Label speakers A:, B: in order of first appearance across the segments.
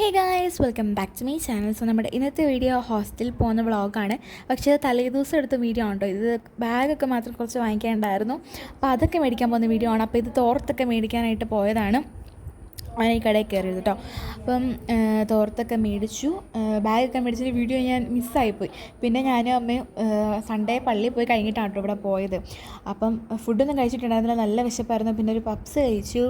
A: Hey guys welcome back to my channel so നമ്മുടെ ഇന്നത്തെ video ഹോസ്റ്റലിൽ പോകുന്ന വ്ളോഗാണ് പക്ഷേ അത് തലേദിവസം എടുത്ത വീഡിയോ ആണ് ഇത് ബാഗൊക്കെ മാത്രം കുറച്ച് വാങ്ങിക്കാനുണ്ടായിരുന്നു. അപ്പോൾ അതൊക്കെ മേടിക്കാൻ പോകുന്ന വീഡിയോ ആണ്. അപ്പോൾ ഇത് തോർത്തൊക്കെ മേടിക്കാനായിട്ട് പോയതാണ്. അങ്ങനെ ഈ കടയിൽ കയറിയത് കേട്ടോ അപ്പം തോർത്തൊക്കെ മേടിച്ചു. ബാഗൊക്കെ മേടിച്ചിട്ട് വീഡിയോ ഞാൻ മിസ്സായിപ്പോയി. പിന്നെ ഞാനും അമ്മയും സൺഡേ പള്ളിയിൽ പോയി കഴിഞ്ഞിട്ടാണ് കേട്ടോ ഇവിടെ പോയത്. അപ്പം ഫുഡൊന്നും കഴിച്ചിട്ടുണ്ടായിരുന്നില്ല. നല്ല വിശപ്പായിരുന്നു. പിന്നെ ഒരു പപ്സ് കഴിച്ചു.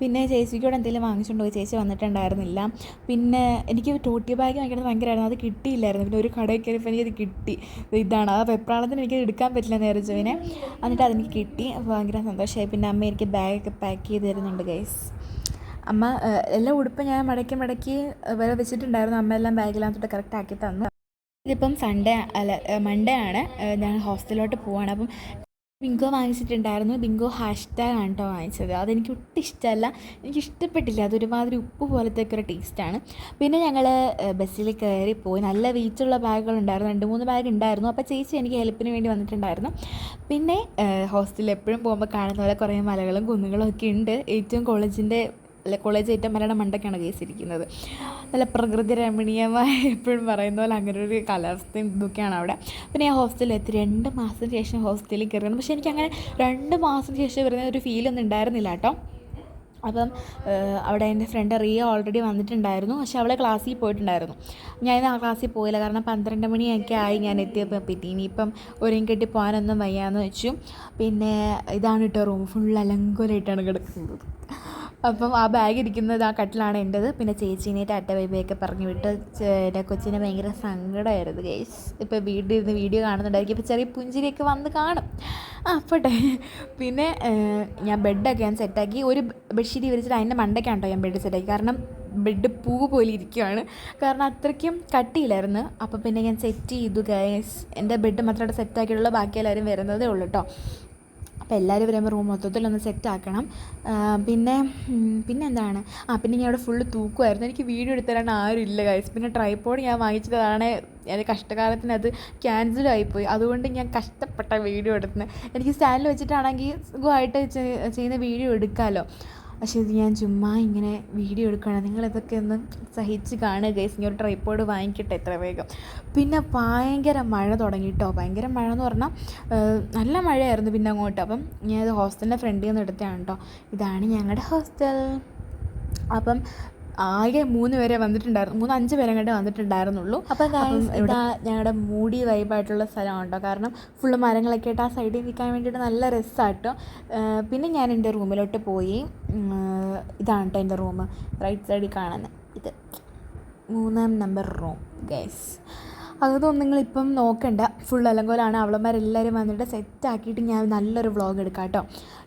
A: പിന്നെ ചേച്ചിക്കൂടെ എന്തെങ്കിലും വാങ്ങിച്ചുകൊണ്ട് പോയി ചേച്ചി വന്നിട്ടുണ്ടായിരുന്നില്ല. പിന്നെ എനിക്ക് ടോട്ടി ബാഗ് വാങ്ങിക്കുന്നത് ഭയങ്കരമായിരുന്നു അത് കിട്ടിയില്ലായിരുന്നു. പിന്നെ ഒരു കടയിൽ കയറിയപ്പോൾ എനിക്കത് കിട്ടി. ഇതാണ്. ആ വെപ്രാളത്തിന് എനിക്ക് എടുക്കാൻ പറ്റില്ല നേരച്ചുവിനെ എന്നിട്ട് അതെനിക്ക് കിട്ടി. അപ്പോൾ ഭയങ്കര സന്തോഷമായി പിന്നെ അമ്മ എനിക്ക് ബാഗൊക്കെ പാക്ക് ചെയ്ത് തരുന്നുണ്ട് ഗൈസ് അമ്മ എല്ലാം ഉടുപ്പും ഞാൻ മടക്കി മടക്കി വരെ വെച്ചിട്ടുണ്ടായിരുന്നു. അമ്മ എല്ലാം ബാഗിലാകത്തോട്ട് കറക്റ്റ് ആക്കി തന്നു. ഇതിപ്പം സൺഡേ അല്ല മൺഡേ ആണ്. ഞാൻ ഹോസ്റ്റലിലോട്ട് പോവാണ്. അപ്പം ബിങ്കോ വാങ്ങിച്ചിട്ടുണ്ടായിരുന്നു. ബിങ്കോ ഹാഷ് ടാഗ് ആണ് കേട്ടോ വാങ്ങിച്ചത്. അതെനിക്ക് ഒട്ടും ഇഷ്ടമല്ല. എനിക്ക് ഇഷ്ടപ്പെട്ടില്ല. അതൊരുമാതിരി ഉപ്പ് പോലത്തെ ഒക്കെ ഒരു ടേസ്റ്റാണ് പിന്നെ ഞങ്ങൾ ബസ്സിൽ കയറി പോയി. നല്ല വെയിറ്റുള്ള ബാഗുകളുണ്ടായിരുന്നു രണ്ട് മൂന്ന് ബാഗ് ഉണ്ടായിരുന്നു. അപ്പോൾ ചേച്ചി എനിക്ക് ഹെൽപ്പിന് വേണ്ടി വന്നിട്ടുണ്ടായിരുന്നു. പിന്നെ ഹോസ്റ്റലിൽ എപ്പോഴും പോകുമ്പോൾ കാണുന്ന പോലെ കുറേ മലകളും കുന്നുകളും ഒക്കെ ഉണ്ട്. ഏറ്റവും കോളേജിന്റെ അല്ല കോളേജ് ഏറ്റവും മലയുടെ മണ്ടയ്ക്കാണ് കേസിരിക്കുന്നത് നല്ല പ്രകൃതി രമണീയമായ എപ്പോഴും പറയുന്ന പോലെ അങ്ങനെ ഒരു കാലാവസ്ഥയും ഇതൊക്കെയാണ് അവിടെ. പിന്നെ ഞാൻ ഹോസ്റ്റലിൽ എത്തി. രണ്ട് മാസത്തിന് ശേഷം ഹോസ്റ്റലിൽ കയറുന്നു പക്ഷേ എനിക്കങ്ങനെ രണ്ട് മാസത്തിന് ശേഷം വരുന്ന ഒരു ഫീലൊന്നും ഉണ്ടായിരുന്നില്ല കേട്ടോ. അപ്പം അവിടെ എന്റെ ഫ്രണ്ട് റിയ ഓൾറെഡി വന്നിട്ടുണ്ടായിരുന്നു. പക്ഷെ അവളെ ക്ലാസ്സിൽ പോയിട്ടുണ്ടായിരുന്നു. ഞാൻ ആ ക്ലാസ്സിൽ പോയില്ല. കാരണം പന്ത്രണ്ട് മണിയൊക്കെ ആയി ഞാൻ എത്തിയപ്പോൾ പറ്റി ഇനിയിപ്പം ഒരുങ്ങി കെട്ടി പോകാനൊന്നും വയ്യാന്ന് വെച്ചു. പിന്നെ ഇതാണ് കേട്ടോ റൂം ഫുൾ അലങ്കോലായിട്ടാണ് കിടക്കുന്നത്. അപ്പം ആ ബാഗ് ഇരിക്കുന്നത് ആ കട്ടിലാണ് എന്റെത്. പിന്നെ ചേച്ചീനെ ടാറ്റ ബൈബയൊക്കെ പറഞ്ഞു വിട്ട് എന്റെ കൊച്ചിനെ ഭയങ്കര സങ്കടമായിരുന്നു ഗേസ് ഇപ്പോൾ വീട്ടിൽ ഇരുന്ന് വീഡിയോ കാണുന്നുണ്ടായിരിക്കും. ഇപ്പോൾ ചെറിയ പുഞ്ചിരിയൊക്കെ വന്ന് കാണും. ആ പോട്ടെ. പിന്നെ ഞാൻ ബെഡൊക്കെ ഞാൻ സെറ്റാക്കി ഒരു ബെഡ്ഷീറ്റ് വിരിച്ചിട്ട് അതിന്റെ മണ്ടയ്ക്കാണ് കേട്ടോ ഞാൻ ബെഡ് സെറ്റാക്കി കാരണം ബെഡ് പൂ പോലെ ഇരിക്കുകയാണ് കാരണം അത്രയ്ക്കും കട്ടിയില്ലായിരുന്നു. അപ്പോൾ പിന്നെ ഞാൻ സെറ്റ് ചെയ്തു ഗൈസ് എന്റെ ബെഡ് മാത്രമായിട്ട് സെറ്റാക്കിയിട്ടുള്ള ബാക്കി എല്ലാവരും വരുന്നതേ ഉള്ളൂ കേട്ടോ അപ്പോൾ എല്ലാവരും വരുമ്പോൾ റൂം മൊത്തത്തിലൊന്ന് സെറ്റ് ആക്കണം. പിന്നെ പിന്നെ എന്താണ്? ആ പിന്നെ ഞാൻ അവിടെ ഫുള്ള് തൂക്കുമായിരുന്നു എനിക്ക് വീഡിയോ എടുത്തരാണ്ട് ആരും ഇല്ല ഗൈസ് പിന്നെ ട്രൈപ്പോഡ് ഞാൻ വാങ്ങിച്ചതാണ്. എന്റെ കഷ്ടകാലത്തിന് അത് ക്യാൻസലായിപ്പോയി അതുകൊണ്ട് ഞാൻ കഷ്ടപ്പെട്ട വീഡിയോ എടുക്കുന്നത് എനിക്ക് സ്റ്റാൻഡിൽ വെച്ചിട്ടാണെങ്കിൽ സുഖമായിട്ട് ചെയ്- ചെയ്യുന്ന വീഡിയോ എടുക്കാമല്ലോ പക്ഷേ ഇത് ഞാൻ ചുമ്മാ ഇങ്ങനെ വീഡിയോ എടുക്കുകയാണ്. നിങ്ങളിതൊക്കെ ഒന്ന് സഹിച്ച് കാണുക ഗൈസ് ഇങ്ങനെ ഒരു ട്രൈപ്പോഡ് വാങ്ങിക്കട്ടെ എത്ര വേഗം. പിന്നെ ഭയങ്കര മഴ തുടങ്ങി കേട്ടോ ഭയങ്കര മഴ എന്ന് പറഞ്ഞാൽ നല്ല മഴയായിരുന്നു പിന്നെ അങ്ങോട്ട്. അപ്പം ഞാൻ ഇത് ഹോസ്റ്റലിന്റെ ഫ്രണ്ടിൽ നിന്ന് എടുത്തതാണ് കേട്ടോ ഇതാണ് ഞങ്ങളുടെ ഹോസ്റ്റൽ അപ്പം ആകെ മൂന്ന് പേരെ വന്നിട്ടുണ്ടായിരുന്നു. മൂന്ന് അഞ്ച് പേരെ കണ്ട് വന്നിട്ടുണ്ടായിരുന്നുള്ളൂ. അപ്പോൾ ഞങ്ങളുടെ മൂടി വൈബായിട്ടുള്ള സ്ഥലമാണ് കേട്ടോ കാരണം ഫുള്ള് മരങ്ങളൊക്കെ ആയിട്ട് ആ സൈഡിൽ നിൽക്കാൻ വേണ്ടിയിട്ട് നല്ല രസമാട്ടോ പിന്നെ ഞാൻ എന്റെ റൂമിലോട്ട് പോയി. ഇതാണ് കേട്ടോ എന്റെ റൂം. റൈറ്റ് സൈഡിൽ കാണുന്നത് ഇത് മൂന്നാം നമ്പർ റൂം ഗൈസ് അതൊന്നും നിങ്ങളിപ്പം നോക്കണ്ട. ഫുൾ അലങ്കോലാണ്. അവളന്മാരെല്ലാവരും വന്നിട്ട് സെറ്റ് ആക്കിയിട്ട് ഞാൻ നല്ലൊരു വ്ളോഗ് എടുക്കാം കേട്ടോ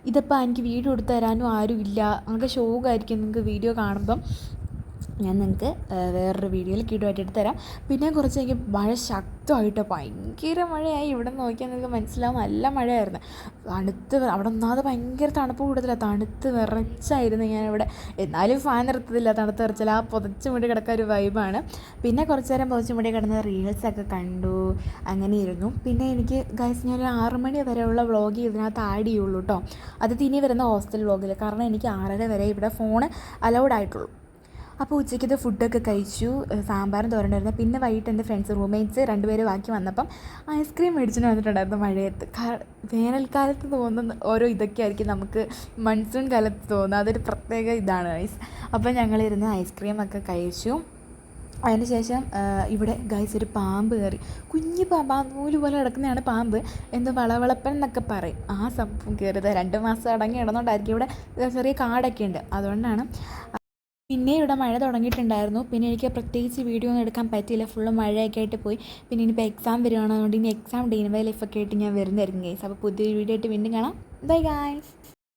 A: ഇതിപ്പോൾ എനിക്ക് വീഡിയോ എടുത്തു തരാനും ആരും ഇല്ല നമുക്ക് ഷോക്കായിരിക്കും നിങ്ങൾക്ക് വീഡിയോ കാണുമ്പം. ഞാൻ നിങ്ങൾക്ക് വേറൊരു വീഡിയോയിൽ കീടുമായിട്ട് തരാം പിന്നെ കുറച്ച് എനിക്ക് മഴ ശക്തമായിട്ട് ഭയങ്കര മഴയായി. ഇവിടെ നോക്കിയാൽ നിങ്ങൾക്ക് മനസ്സിലാവും നല്ല മഴയായിരുന്നു. തണുത്ത് അവിടെ ഒന്നാമത് ഭയങ്കര തണുപ്പ് കൂടുതലാണ് തണുത്ത് വിറച്ചായിരുന്നു ഞാനിവിടെ. എന്നാലും ഫാൻ നിർത്തത്തില്ല. തണുത്ത് വിറച്ചാൽ ആ പുതച്ച് മുടി കിടക്കാൻ ഒരു വൈബാണ് പിന്നെ കുറച്ച് നേരം പുതച്ച് മുടി കിടന്ന് റീൽസൊക്കെ കണ്ടു. അങ്ങനെ ഇരുന്നു. പിന്നെ എനിക്ക് ഗൈസ് ഞാനൊരു ആറ് മണി വരെയുള്ള വ്ളോഗ് ഇതിനകത്ത് ആഡ് ചെയ്യുള്ളൂ കേട്ടോ അത് ഇനി വരുന്ന ഹോസ്റ്റൽ വ്ളോഗിൽ കാരണം എനിക്ക് ആറര വരെ ഇവിടെ ഫോൺ അലൗഡ് ആയിട്ടുള്ളൂ. അപ്പോൾ ഉച്ചയ്ക്കത്തെ ഫുഡൊക്കെ കഴിച്ചു സാമ്പാറും തോരണ്ടായിരുന്നു പിന്നെ വൈകിട്ട് എന്റെ ഫ്രണ്ട്സ് റൂംമേറ്റ്സ് രണ്ടുപേര് ബാക്കി വന്നപ്പം ഐസ്ക്രീം മേടിച്ചിട്ട് വന്നിട്ടുണ്ടായിരുന്നു മഴയത്ത്. വേനൽക്കാലത്ത് തോന്നുന്ന ഓരോ ഇതൊക്കെ ആയിരിക്കും നമുക്ക് മൺസൂൺ കാലത്ത് തോന്നുന്നത്. അതൊരു പ്രത്യേക ഇതാണ് ഗൈസ് അപ്പോൾ ഞങ്ങളിരുന്ന് ഐസ്ക്രീമൊക്കെ കഴിച്ചു. അതിനുശേഷം ശേഷം ഇവിടെ ഗൈസ് ഒരു പാമ്പ് കയറി. കുഞ്ഞു പാമ്പ് ആ നൂൽ പോലെ കിടക്കുന്നതാണ് പാമ്പ്. എന്തോ വളവളപ്പൻ എന്നൊക്കെ പറയും. ആ സംഭവം കയറിയത് രണ്ട് മാസം അടങ്ങി കിടന്നുകൊണ്ടായിരിക്കും ഇവിടെ ചെറിയ കാടൊക്കെ ഉണ്ട്. അതുകൊണ്ടാണ് പിന്നെ ഇവിടെ മഴ തുടങ്ങിയിട്ടുണ്ടായിരുന്നു. പിന്നെ എനിക്ക് പ്രത്യേകിച്ച് വീഡിയോ ഒന്നും എടുക്കാൻ പറ്റിയില്ല. ഫുള്ള് മഴയൊക്കെ ആയിട്ട് പോയി. പിന്നെ ഇനിയിപ്പോൾ എക്സാം വരികയാണ് അതുകൊണ്ട് ഇനി എക്സാം ഡേ ബൈ ലൈഫൊക്കെ ആയിട്ട് ഞാൻ വരുന്നതായിരിക്കും ഗൈസ് അപ്പോൾ പുതിയൊരു വീഡിയോ ആയിട്ട് വീണ്ടും കാണാം. Bye guys